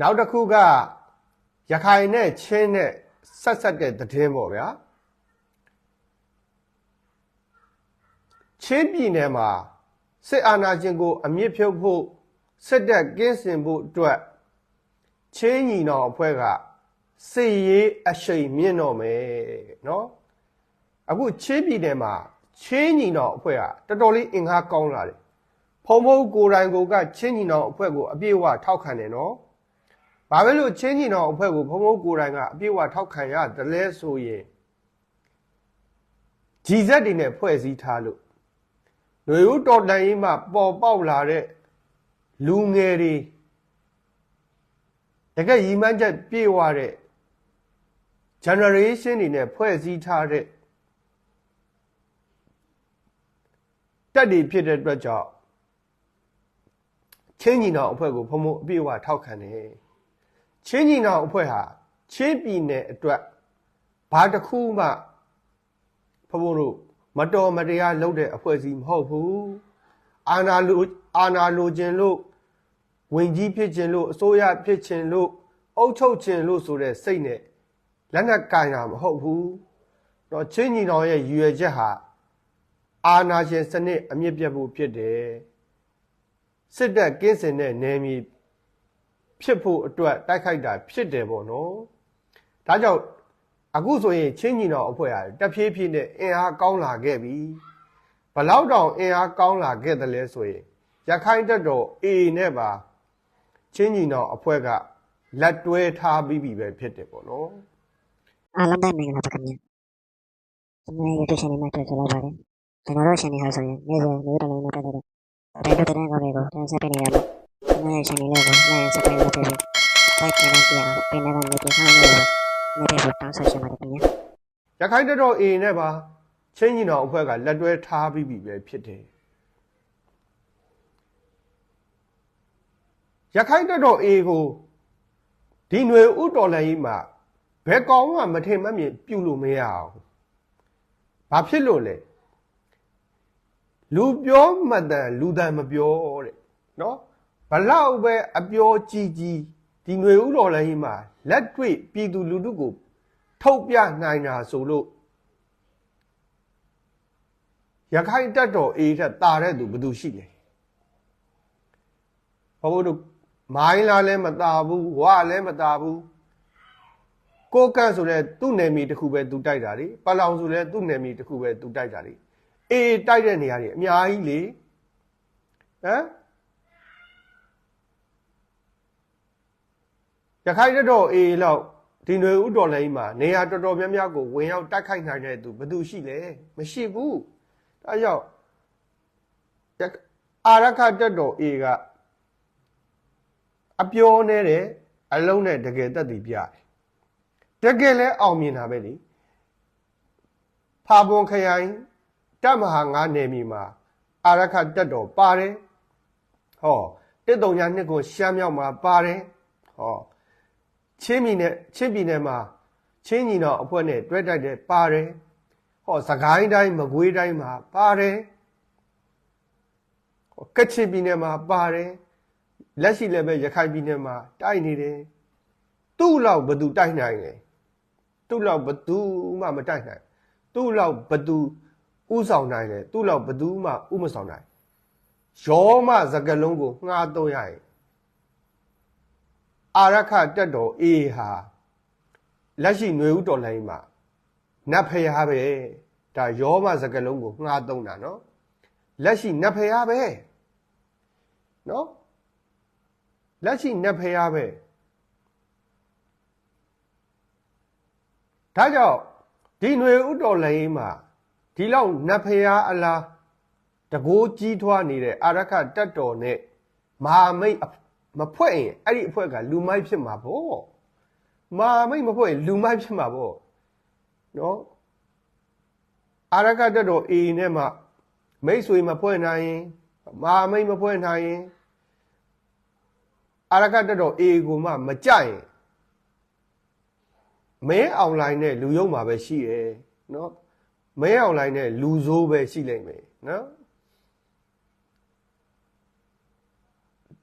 နောက်တစ်ခုကရခိုင်နဲ့ချင်းနဲ့ဆက်ဆက်တဲ့သတင်းပေါ့ဗျာချင်းပြည်နယ်မှာစစ်အာဏာရှင်ကို အမြင့်ဖြုတ်ဖို့စစ်တပ်ကင်းစင်ဖို့အတွက်ချင်းညီတော်အဖွဲ့ကစစ်ရေးအရှိန်မြင့်တော့မယ်နော်အခုချင်းပြည်နယ်မှာချင်းညီတော်အဖွဲ့ကတော်တော်လေးအင်အားကောင်းလာတယ်ဖုံဖုံကိုယ်တိုင်ကိုကချင်းညီတော်အဖွဲ့ကိုအပြည့်အဝထောက်ခံတယ်နော် ဘာပဲလို့ချင်းညီနောင်အဖွဲ့ကိုဖုံဖုံကိုယ်တိုင်ကအပြည့်အဝထောက်ခံရတယ်လဲဆိုရင်ဂျီဇက်တွေနဲ့ဖွဲ့စည်းထားလို့ຫນွေဦးတော်တန်ရေးမှာပေါ်ပေါက်လာတဲ့လူငယ်တွေတကယ်ရီမှန်းချက်ပြေဝတဲ့ generation တွေနဲ့ဖွဲ့စည်းထားတဲ့တက်တွေဖြစ်တဲ့အတွက်ကြောင့်ချင်းညီနောင်အဖွဲ့ကိုဖုံဖုံအပြည့်အဝထောက်ခံတယ် ချင်းညီနောင်အဖွဲ့ဟာချင်းပြည်နယ်အတွက်ဘာတစ်ခုမှဖုံဖုံတို့မတော်မတရားလုပ်တဲ့အဖွဲ့အစည်းမဟုတ်ဘူးအာနာလိုအာနာလိုခြင်းလို့ဝင်ကြီးဖြစ်ခြင်းလို့အစိုးရဖြစ်ခြင်းလို့အုပ်ချုပ်ခြင်းလို့ဆိုတဲ့စိတ်နဲ့လက်နက်ကင်တာမဟုတ်ဘူးတော့ချင်းညီတော်ရဲ့ရည်ရွယ်ချက်ဟာအာနာရှင်စနစ်အမြင့်ပြတ်ဖို့ဖြစ်တယ်စစ်တပ်ကင်းစင်တဲ့နယ်မြေ ဖြစ်ဖို့အတွက်တိုက်ခိုက်တာဖြစ်တယ်ပေါ့နော်ဒါကြောင့်အခုဆိုရင်ချင်းညီတော်အဖွဲ့ဟာတဖြည်းဖြည်းနဲ့အင်အားကောင်းလာခဲ့ပြီဘလောက်တောင်အင်အားကောင်းလာခဲ့တယ်လဲဆိုရင်ရခိုင်တပ်တော် A နဲ့ပါချင်းညီတော်အဖွဲ့ကလက်တွဲထားပြီးပြီပဲဖြစ်တယ်ပေါ့နော်အားလုံးပဲမင်္ဂလာပါခင်ဗျာကျွန်တော် YouTube channel မှာတွေ့ကြပါပါတယ်ကျွန်တော်တို့ channel ဟာဆိုရင်နေ့စဉ်မျိုးတလုံးနဲ့ပတ်သက်တဲ့တိုင်းတို့တဲ့ကောင်းတွေကိုတင်ဆက်ပေးနေရမှာကျွန် တော်ရဲ့ channel လေးကို like and subscribe လုပ်ပေးပြီး like နဲ့ကြည့်အောင်ပင်နေတဲ့ notification လေးကိုနေ့တိုင်းတောင်းဆိုချင်ပါတယ်ခင်ဗျာရခိုင်တပ်တော် A နဲ့ပါချင်းညီတော်အဖွဲ့ကလက်တွဲထားပြီးပြီပဲဖြစ်တယ်ရခိုင်တပ်တော် A ကိုဒီຫນွေဥတော်လည်းကြီးမှာဘယ်ကောင်မှမထင်မမြင်ပြုလို့မရအောင်ဘာဖြစ်လို့လဲလူပြောမှတ်တယ်လူတန်မပြောတဲ့နော်ဘ လောက်ပဲအပြောကြီးကြီးဒီຫນွေဥတော်လည်းကြီးမှာလက်တွေ့ပြည်သူလူထုကို ထုတ်ပြနိုင်တာဆိုလို့ရခိုင်တက်တော်အေးထက်တာတဲ့သူဘယ်သူရှိလဲဘဘတို့မိုင်းလာလည်းမတာဘူးဝါလည်းမတာဘူးကိုကန့်ဆိုလဲသူ့နယ်မြေတစ်ခုပဲသူတိုက်တာလေပလောင်ဆိုလဲသူ့နယ်မြေတစ်ခုပဲသူတိုက်တာလေအေးတိုက်တဲ့နေရာတွေအများကြီးလေဟမ် ရခိုင်တက်တော်အေးလောက်ဒီຫນွေဥတော်လည်းမှာနေရာတော်တော်များများကိုဝင်ရောက်တိုက်ခိုက်နိုင်တဲ့သူဘယ်သူရှိလဲမရှိဘူးဒါကြောင့်အာရခတက်တော်အေကအပြောနဲ့တဲ့အလုံးနဲ့တကယ်တက်တည်ပြတယ်တကယ်လဲအောင်မြင်တာပဲလေဖာပွန်ခရိုင်တပ်မဟာငါးနယ်မြေမှာအာရခတက်တော်ပါတယ်ဟောတစ်တုံညာနှစ်ကိုရှမ်းမြောက်မှာပါတယ်ဟော ချင်းပြည်နယ်ချင်းပြည်နယ်မှာချင်းညီတော်အဖွဲ့နဲ့တွဲတိုက်တဲ့ပါတယ်ဟောစကိုင်းတိုင်းမကွေးတိုင်းမှာပါတယ်ဟောကချင်ပြည်နယ်မှာပါတယ်လက်ရှိလည်းပဲရခိုင်ပြည်နယ်မှာတိုက်နေတယ်သူ့လောက်ဘသူတိုက်နိုင်လဲသူ့လောက်ဘသူမှမတိုက်နိုင်သူ့လောက်ဘသူဥဆောင်နိုင်တယ်သူ့လောက်ဘသူမှဥမဆောင်နိုင်ရောမစကလုံးကိုငှားတော့ရရင် အာရခတက်တော်အေးဟာလက်ရှိຫນွေဥတော်လိုင်းမှာနတ်ဖျားပဲဒါရောမစကလုံးကိုငှားသုံးတာနော်လက်ရှိနတ်ဖျားပဲနော်လက်ရှိနတ်ဖျားပဲဒါကြောင့်ဒီຫນွေဥတော်လိုင်းမှာဒီလောက်နတ်ဖျားအလားတကိုးကြီးထွားနေတဲ့အာရခတက်တော်နဲ့မဟာမိတ် မဖွဲ့ရင်အဲ့ဒီအဖွဲ့ကလူမိုက်ဖြစ်မှာပေါ့မာမိတ်မဖွဲ့ရင်လူမိုက်ဖြစ်မှာပေါ့နော်အာရကတက်တော်အေနဲ့မှမိတ်ဆွေမဖွဲ့နိုင်ရင်မာမိတ်မဖွဲ့နိုင်ရင်အာရကတက်တော်အေကိုမှမကြရင်မဲအွန်လိုင်းနဲ့လူယုံမှာပဲရှိတယ်နော်မဲအွန်လိုင်းနဲ့လူဆိုးပဲရှိလိမ့်မယ်နော်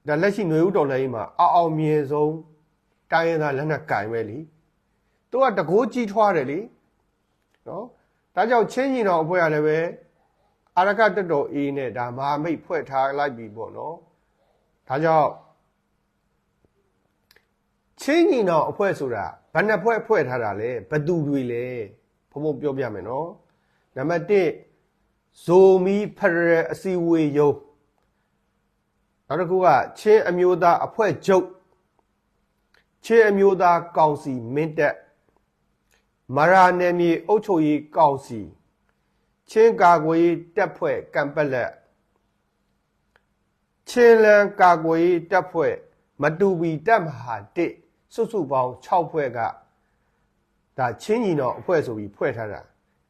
ဒါလက်ရှိຫນွေဥတော်လည်းမှာအအောင်မြင်ဆုံးတိုင်းရင်းသားလက်နက်ကင်ပဲလीသူကတကိုးကြီးထွားတယ်လीနော်ဒါကြောင့်ချင်းညီတော်အဖွဲ့ကလည်းပဲအာရကတက်တော်အေးနဲ့ဒါမဟာမိတ်ဖွဲ့ထားလိုက်ပြီပေါ့နော်ဒါကြောင့်ချင်းညီတော်အဖွဲ့ဆိုတာဘယ်နှဖွဲ့ဖွဲ့ထားတာလဲဘသူတွေလဲဘုံဘုံပြောပြမယ်နော်နံပါတ်1ဇိုမီဖရယ်အစီဝေယုံ နောက်တစ်ခုကချင်းအမျိုးသားအဖွဲ့ချုပ်ချင်းအမျိုးသားကောင်စီမင်းတက်မရာနယ်မြေအုပ်ချုပ်ရေးကောင်စီချင်းကာကွယ်ရေးတပ်ဖွဲ့ကံပက်လက်ချင်းလန်ကာကွယ်ရေးတပ်ဖွဲ့မတူပီတပ်မဟာတစ်စုစုပေါင်း6ဖွဲ့ကဒါချင်းညီတော်အဖွဲ့ဆိုပြီးဖွဲ့ထားတာ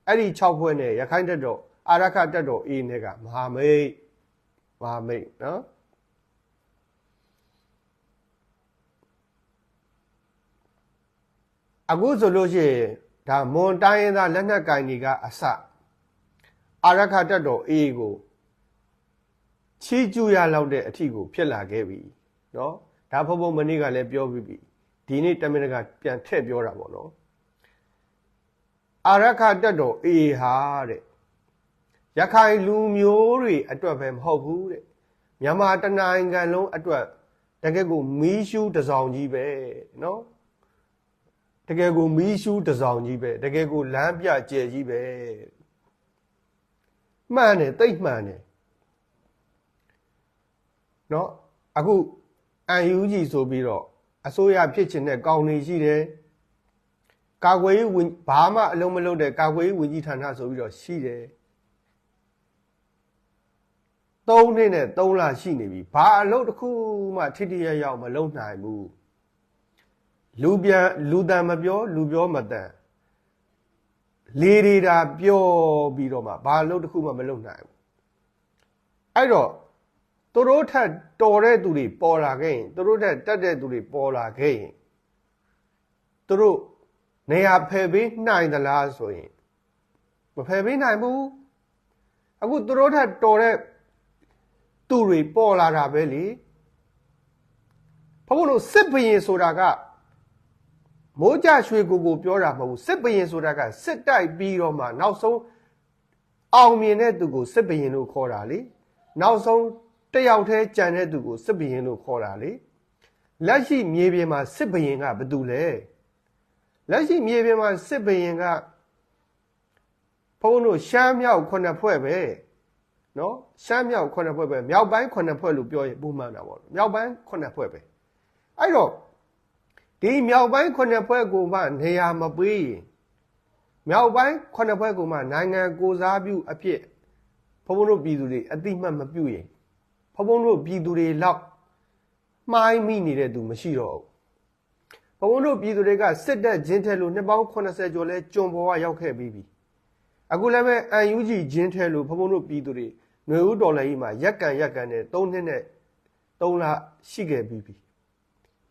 အဲ့ဒီ6ဖွဲ့နဲ့ရခိုင်တပ်တော်အာရခတပ်တော်အေးနဲ့ကမဟာမိတ်မဟာမိတ်နော် အခုဆိုလို့ရှိရင်ဒါမွန်တိုင်းရင်းသားလက်နက်ကင်တွေကအစအာရခတပ်တော်အေးကိုချီးကျူးရလောက်တဲ့အထီကိုဖြစ်လာခဲ့ပြီเนาะဒါဖုံဖုံမနေ့ကလည်းပြောပြီးပြီဒီနေ့တမင်တကပြန်ထည့်ပြောတာပေါ့နော်အာရခတက်တော်အေဟာတဲ့ရခိုင်လူမျိုးတွေအတွက်ပဲမဟုတ်ဘူးတဲ့မြန်မာတနိုင်ငံလုံးအတွက်တကယ်ကိုမီးရှူးတစောင်ကြီးပဲနော် တကယ်ကိုမီးရှူးတစောင်ကြီးပဲတကယ်ကိုလမ်းပြကျယ်ကြီးပဲမှန်တယ်တိတ်မှန်တယ်နော်အခုအန်ယူဂျီဆိုပြီးတော့အစိုးရဖြစ်ချင်တဲ့ကောင်းနေရှိတယ်ကာကွယ်ရေးဝင်ဘာမှအလုံးမလုံးတဲ့ကာကွယ်ရေးဝင်ကြီးဌာနဆိုပြီးတော့ရှိတယ်၃နှစ်နဲ့၃လရှိနေပြီဘာအလုပ်တစ်ခုမှထိထိရရောက်မလုပ်နိုင်ဘူး လူပြန်လူတန်မပြော လူပြောမတန်လေရီတာပြောပြီးတော့မှဘာအလုပ်တစ်ခုမှမလုပ်နိုင်ဘူးအဲ့တော့သူတို့ထက်တော်တဲ့သူတွေပေါ်လာခဲ့ရင်သူတို့ထက်တက်တဲ့သူတွေပေါ်လာခဲ့ရင်သူတို့နေရာဖယ်ပေးနိုင်သလားဆိုရင်မဖယ်ပေးနိုင်ဘူးအခုသူတို့ထက်တော်တဲ့သူတွေပေါ်လာတာပဲလေဘုန်းဘုန်းတို့စစ်ဘရင်ဆိုတာက မိုးကြရွှေကိုကိုပြောတာမဟုတ်ဘူးစစ်ဘရင်ဆိုတာကစစ်တိုက်ပြီးတော့မှနောက်ဆုံးအောင်မြင်တဲ့သူကိုစစ်ဘရင်လို့ခေါ်တာလေနောက်ဆုံးတယောက်တည်းကြံတဲ့သူကိုစစ်ဘရင်လို့ခေါ်တာလေလက်ရှိမြေပြင်မှာစစ်ဘရင်ကဘယ်သူလဲလက်ရှိမြေပြင်မှာစစ်ဘရင်ကဘုန်းတို့ရှမ်းမြောက်ခုနှစ်ဖွဲ့ပဲနော်ရှမ်းမြောက်ခုနှစ်ဖွဲ့ပဲမြောက်ပိုင်းခုနှစ်ဖွဲ့လို့ပြောရင်ပုံမှန်တာပေါ့မြောက်ပိုင်းခုနှစ်ဖွဲ့ပဲအဲ့တော့ ဒီမြောက်ပိုင်းခုနှစ်ဖွဲ့ကိုမှနေရာမပေးရင်မြောက်ပိုင်းခုနှစ်ဖွဲ့ကိုမှနိုင်ငံကိုစားပြုအဖြစ်ဘုန်းတို့ပြည်သူတွေအတိမတ်မပြုရင်ဘုံဘုံတို့ပြည်သူတွေလောက်မှားမိနေတဲ့သူမရှိတော့ဘူးဘုံဘုံတို့ပြည်သူတွေကစစ်တပ်ဂျင်းထဲလို့နှစ်ပေါင်း80ကျော်လဲကြုံပေါ်ကရောက်ခဲ့ပြီးပြီအခုလည်းပဲအန်ယူဂျီဂျင်းထဲလို့ဘုံဘုံတို့ပြည်သူတွေຫນွေဦးတော်လည်းကြီးမှာရက်ကန်ရက်ကန်နဲ့3နှစ်နဲ့3လရှိခဲ့ပြီးပြီ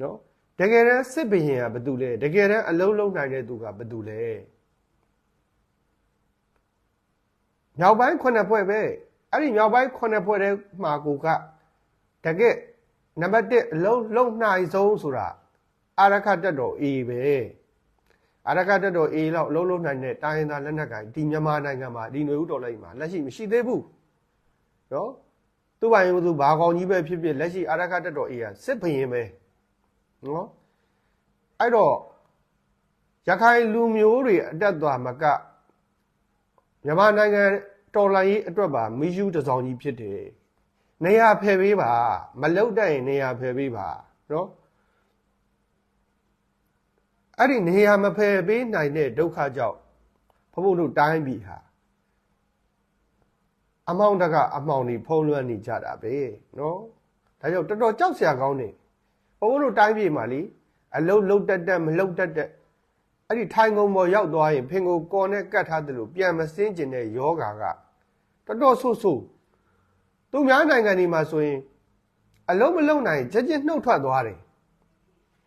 နော် တကယ်တမ်းစစ်ဘရင်ကဘာတူလဲတကယ်တမ်းအလုံးလုံးနိုင်တဲ့သူကဘာတူလဲမြောက်ပိုင်းခုနှစ်ဖွဲ့ပဲအဲ့ဒီမြောက်ပိုင်းခုနှစ်ဖွဲ့ထဲမှာကိုကတကယ်နံပါတ်1အလုံးလုံးနိုင်ဆုံးဆိုတာအာရခတက်တော် A ပဲအာရခတက်တော် A လောက်အလုံးလုံးနိုင်တဲ့တိုင်းရင်းသားလက်နက်ကိုင်ဒီမြန်မာနိုင်ငံမှာဒီຫນွေဦးတော်လိုက်မှာလက်ရှိမရှိသေးဘူးနော်သူ့ဘာရင်သူဘာကောင်ကြီးပဲဖြစ်ဖြစ်လက်ရှိအာရခတက်တော် A ကစစ်ဘရင်ပဲ နော်အဲ့တော့ရခိုင်လူမျိုးတွေအတက်သွားမကမြန်မာနိုင်ငံတော်လှန်ရေးအတွက်ပါမီးယူတစောင်းကြီးဖြစ်တယ်။နေရာဖယ်ပေးပါမလုတ်တတ်ရင်နေရာဖယ်ပေးပါနော်။အဲ့ဒီနေရာမဖယ်ပေးနိုင်တဲ့ဒုက္ခကြောင့်ဘုဘုတို့တိုင်းပြည်ဟာအမောင်းတကအမောင်းတွေဖုံးလွှမ်းနေကြတာပဲနော်။ဒါကြောင့်တော်တော်ကြောက်စရာကောင်း ဘုန်းဘုန်းတို့တိုင်းပြည်မှာလीအလုံးလုံးတက်တက်မလုံးတက်တက်အဲ့ဒီထိုင်ကုန်ပေါ်ရောက်သွားရင်ဖင်ကိုကော်နဲ့ကတ်ထားတယ်လို့ပြန်မစင်းကျင်တဲ့ယောဂါကတော်တော်ဆိုးဆိုးသူများနိုင်ငံတွေမှာဆိုရင်အလုံးမလုံးနိုင်ချက်ချင်းနှုတ်ထွက်သွားတယ်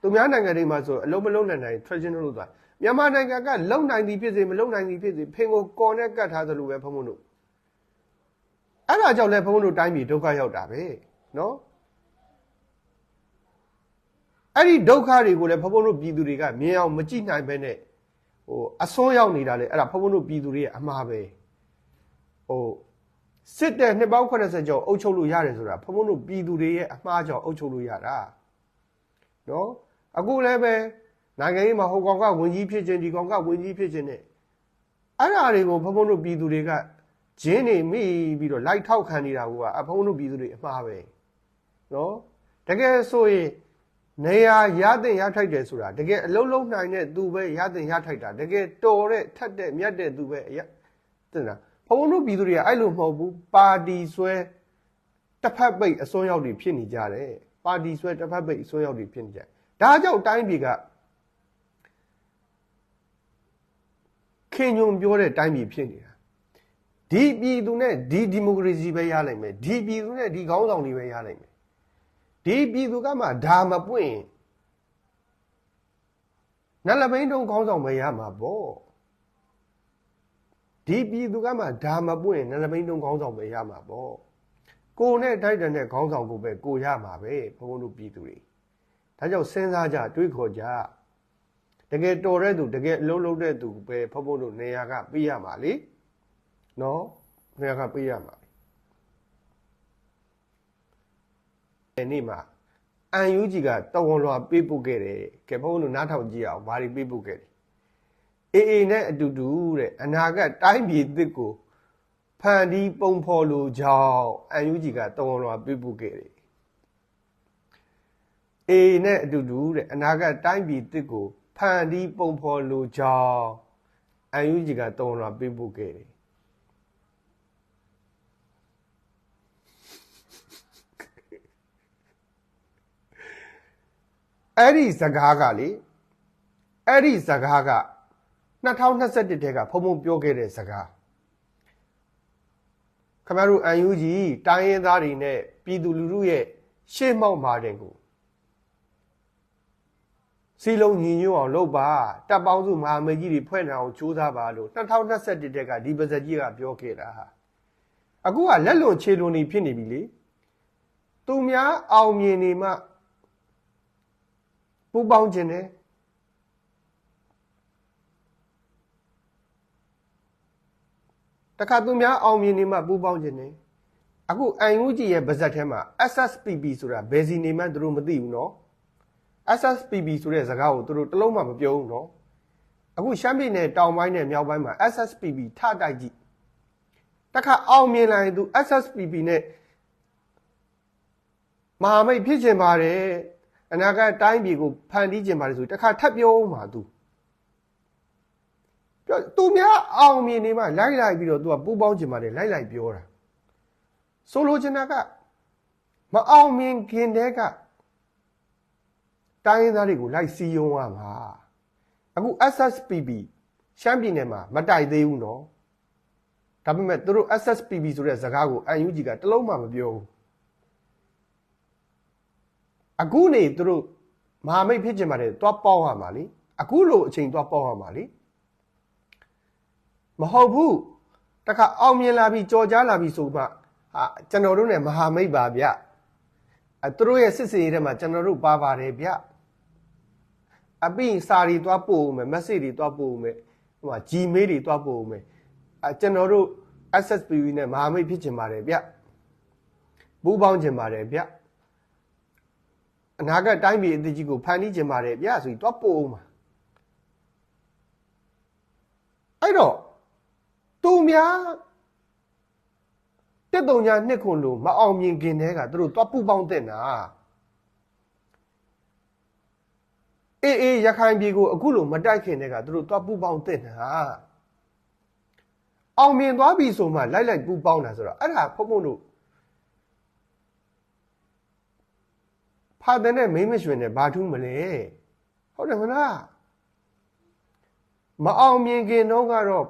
သူများနိုင်ငံတွေမှာဆိုအလုံးမလုံးနိုင်နိုင် traditional လို့သွားမြန်မာနိုင်ငံကလုံနိုင်သည်ဖြစ်စေမလုံနိုင်သည်ဖြစ်စေဖင်ကိုကော်နဲ့ကတ်ထားသလိုပဲဖုံဖုံတို့အဲ့ဒါကြောင့်လဲဖုံဖုံတို့တိုင်းပြည်ဒုက္ခရောက်တာပဲနော် အဲ့ဒီဒုက္ခတွေကိုလည်းဘုံဘုံတို့ပြည်သူတွေကမြင်အောင်မကြည့်နိုင်ပဲနဲ့ဟိုအစွန်းရောက်နေတာလေအဲ့ဒါဘုံဘုံတို့ပြည်သူတွေရဲ့အမှားပဲဟိုစစ်တဲ့နှစ်ပေါင်း80ကျော်အုပ်ချုပ်လို့ရတယ်ဆိုတာဘုံဘုံတို့ပြည်သူတွေရဲ့အမှားကြောင့်အုပ်ချုပ်လို့ရတာနော်အခုလည်းပဲနိုင်ငံရေးမှာဟိုကောင်ကဝင်ကြီးဖြစ်ခြင်းဒီကောင်ကဝင်ကြီးဖြစ်ခြင်းနဲ့အဲ့ဓာတွေကိုဘုံဘုံတို့ပြည်သူတွေကဂျင်းနေမိပြီးတော့လိုက်ထောက်ခံနေတာကအဘုံဘုံတို့ပြည်သူတွေအမှားပဲနော်တကယ်ဆိုရင် နေရာရတဲ့ရထိုက်တယ်ဆိုတာတကယ်အလုံးလုံးနိုင်တဲ့သူပဲရတဲ့ရထိုက်တာတကယ်တော်တဲ့ထက်တဲ့မြတ်တဲ့သူပဲအရတင်လားဘုံဘုံတို့ပြည်သူတွေကအဲ့လိုမဟုတ်ဘူးပါတီဆွဲတစ်ဖက်ပိတ်အစွန်းရောက်တွေဖြစ်နေကြတယ်ပါတီဆွဲတစ်ဖက်ပိတ်အစွန်းရောက်တွေဖြစ်နေကြတယ်ဒါကြောင့်တိုင်းပြည်ကခင်ညုံပြောတဲ့တိုင်းပြည်ဖြစ်နေတာဒီပြည်သူနဲ့ဒီဒီမိုကရေစီပဲရနိုင်မယ်ဒီပြည်သူနဲ့ဒီခေါင်းဆောင်တွေပဲရနိုင်မယ် ဒီပြည်သူကမှဒါမပွင့်နလဘိန်းတုံးခေါင်းဆောင်ပဲရမှာပေါ့ဒီပြည်သူကမှဒါမပွင့်နလဘိန်းတုံးခေါင်းဆောင်ပဲရမှာပေါ့ကိုနဲ့တိုက်တဲ့နဲ့ခေါင်းဆောင်ကိုပဲကိုရမှာပဲဘုန်းဘုန်းတို့ပြည်သူတွေဒါကြောင့်စဉ်းစားကြတွေးခေါ်ကြတကယ်တော်တဲ့သူတကယ်အလုံးလုံးတဲ့သူပဲဘုန်းဘုန်းတို့နေရာကပေးရမှာလေနော်နေရာကပေးရမှာ ဒီနေ့မှာအန်ယူဂျီကတဝန်လွာပေးပို့ခဲ့တယ်ကဲဘုန်းဘုန်းတို့နားထောင်ကြည့်အောင်ဘာတွေပေးပို့ခဲ့တယ်အေအေနဲ့အတူတူတဲ့အနာဂတ်တိုင်းပြည်သစ်ကိုဖန်တီးပုံဖော်လိုကြောင်းအန်ယူဂျီကတဝန်လွာပေးပို့ခဲ့တယ်အေအေနဲ့အတူတူတဲ့အနာဂတ်တိုင်းပြည်သစ်ကိုဖန်တီးပုံဖော်လိုကြောင်းအန်ယူဂျီကတဝန်လွာပေးပို့ခဲ့တယ် အဲ့ဒီစကားကလေအဲ့ဒီစကားက2021ထဲကဖုံဖုံပြောခဲ့တဲ့စကားခမရတို့အန်ယူဂျီတိုင်းရင်းသားတွေနဲ့ပြည်သူလူထုရဲ့ရှေ့မှောက်မာတဲ့ကိုစီလုံးညီညွတ်အောင်လုပ်ပါတပ်ပေါင်းစုမဟာမေကြီးတွေဖွဲ့နိုင်အောင်ကြိုးစားပါလို့2021တက်ကဒီပါဇက်ကြီးကပြောခဲ့တာဟာအခုကလက်လွန်ခြေလွန်နေဖြစ်နေပြီလေသူများအောင်မြင်နေမှ ပူပေါင်းခြင်းနဲ့တခါသူများအောင်မြင်နေမှပူပေါင်းခြင်းနဲ့အခုအန်ယူဂျီရဲ့ဗဇက်ထဲမှာ SSPP ဆိုတာဘယ်စီနေမှန်းသူတို့မသိဘူးနော် SSPP ဆိုတဲ့ဇာတ်ကိုသူတို့တလုံးမှမပြောဘူးနော်အခုရှမ်းပြည်နယ်တောင်ပိုင်းနဲ့မြောက်ပိုင်းမှာ SSPP ထတိုက်ကြည့်တခါအောင်မြင်လာရင်သူ SSPP နဲ့မဟာမိတ်ဖြစ်ချင်ပါတယ် အနာဂတ်တိုင်းပြည်ကိုဖန်တီးခြင်းပါလေဆိုတခါထပ်ပြောမှာသူပြောသူများအောင်မြင်နေမှလိုက်လိုက်ပြီးတော့သူကပူပေါင်းခြင်းပါလေလိုက်လိုက်ပြောတာဆိုလိုချင်တာကမအောင်မြင်ခင်တည်းကတိုင်းရင်းသားတွေကိုလိုက်စီယုံရမှာအခု SSPB ရှမ်းပြည်နယ်မှာမတိုက်သေးဘူးနော်ဒါပေမဲ့သူတို့ SSPB ဆိုတဲ့ဇာတ်ကားကို UNG ကတလုံးမှမပြောဘူး အခုနေသူတို့မဟာမိတ်ဖြစ်ချင်ပါတယ်သွားပေါင်းရမှာလေအခုလိုအချိန်သွားပေါင်းရမှာလေမဟုတ်ဘူးတခါအောင်မြင်လာပြီကြော်ကြားလာပြီဆိုမှဟာကျွန်တော်တို့ ਨੇ မဟာမိတ်ပါဗျအဲသူတို့ရဲ့စစ်စင်ရေးထဲမှာကျွန်တော်တို့ပါပါတယ်ဗျအပိစာရီသွားပို့ဦးမယ် message တွေသွားပို့ဦးမယ်ဟိုမှာ Gmail တွေသွားပို့ဦးမယ်အဲကျွန်တော်တို့ SSPV နဲ့မဟာမိတ်ဖြစ်ချင်ပါတယ်ဗျပူးပေါင်းချင်ပါတယ်ဗျ အနာဂတ်တိုင်းပြည်အသစ်ကြီးကိုဖန်တီးခြင်းပါတယ်ဗျာဆိုပြီးတော့ပို့အောင်ပါအဲ့တော့သူများတက်တုံညာနှစ်ခွန်လို့မအောင်မြင်ခင်တည်းကသူတို့သွားပူပေါင်းတဲ့နာအေးအေးရခိုင်ပြည်ကိုအခုလိုမတိုက်ခင်တည်းကသူတို့သွားပူပေါင်းတဲ့နာအောင်မြင်သွားပြီဆိုမှလိုက်လိုက်ပူပေါင်းတာဆိုတော့အဲ့ဒါဖုံဖုံတို့ ဖာတဲ့နဲ့မိမရွှင်နဲ့ဘာထူးမလဲဟုတ်တယ်မလားမအောင်မြင်ခင်တော့ကတော့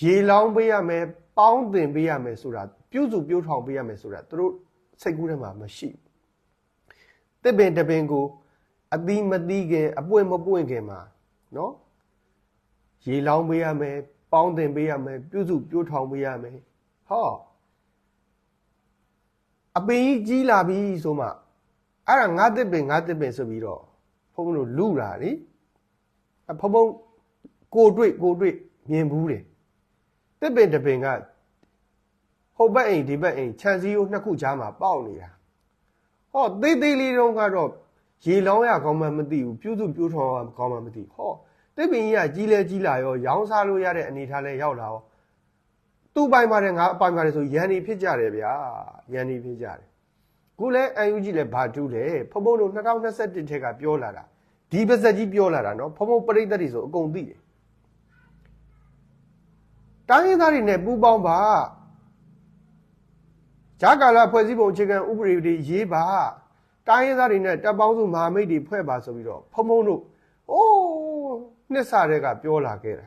ရေလောင်းပေးရမယ်ပေါင်းတင်ပေးရမယ်ဆိုတာပြုစုပြုထောင်ပေးရမယ်ဆိုတာသူတို့စိတ်ကူးထဲမှာမရှိတစ်ပင်တပင်ကိုအသီးမသီးခင်အပွင့်မပွင့်ခင်မှာနော်ရေလောင်းပေးရမယ်ပေါင်းတင်ပေးရမယ်ပြုစုပြုထောင်ပေးရမယ်ဟောအပင်ကြီးကြီးလာပြီဆိုမှ အဲ့ဒါငါတစ်ပင်ငါတစ်ပင်ဆိုပြီးတော့ဘုန်းဘုန်းတို့လူတာလေအဖုံဖုံကိုတွေ့ကိုတွေ့မြင်ဘူးတယ်တစ်ပင်တစ်ပင်ကဟိုဘက်အိမ်ဒီဘက်အိမ်ခြံစည်းရိုးနှစ်ခုကြားမှာပေါက်နေတာဟောသေးသေးလေးတုန်းကတော့ရေလောင်းရကောင်းမှမသိဘူးပြုစုပြိုးထောင်ရကောင်းမှမသိဟောတစ်ပင်ကြီးကကြီးလဲကြီးလာရောရောင်းစားလို့ရတဲ့အနေထားလဲရောက်လာရောသူ့ပိုင်ပါတယ်ငါအပိုင်ပါတယ်ဆိုရန်နေဖြစ်ကြတယ်ဗျာရန်နေဖြစ်ကြတယ် ခုလဲအန်ယူဂျီလဲဘာတူးလဲဖုံဖုံတို့2021ထက်ကပြောလာတာဒီပါဇက်ကြီးပြောလာတာနော်ဖုံဖုံပရိသတ်တွေဆိုအကုန်သိတယ်တိုင်းရင်းသားတွေနဲ့ပူးပေါင်းပါဂျာကာလာဖွဲ့စည်းပုံအခြေခံဥပဒေတွေရေးပါတိုင်းရင်းသားတွေနဲ့တပ်ပေါင်းစုမဟာမိတ်တွေဖွဲ့ပါဆိုပြီးတော့ဖုံဖုံတို့အိုးနှစ်ဆတဲ့ကပြောလာခဲ့တာ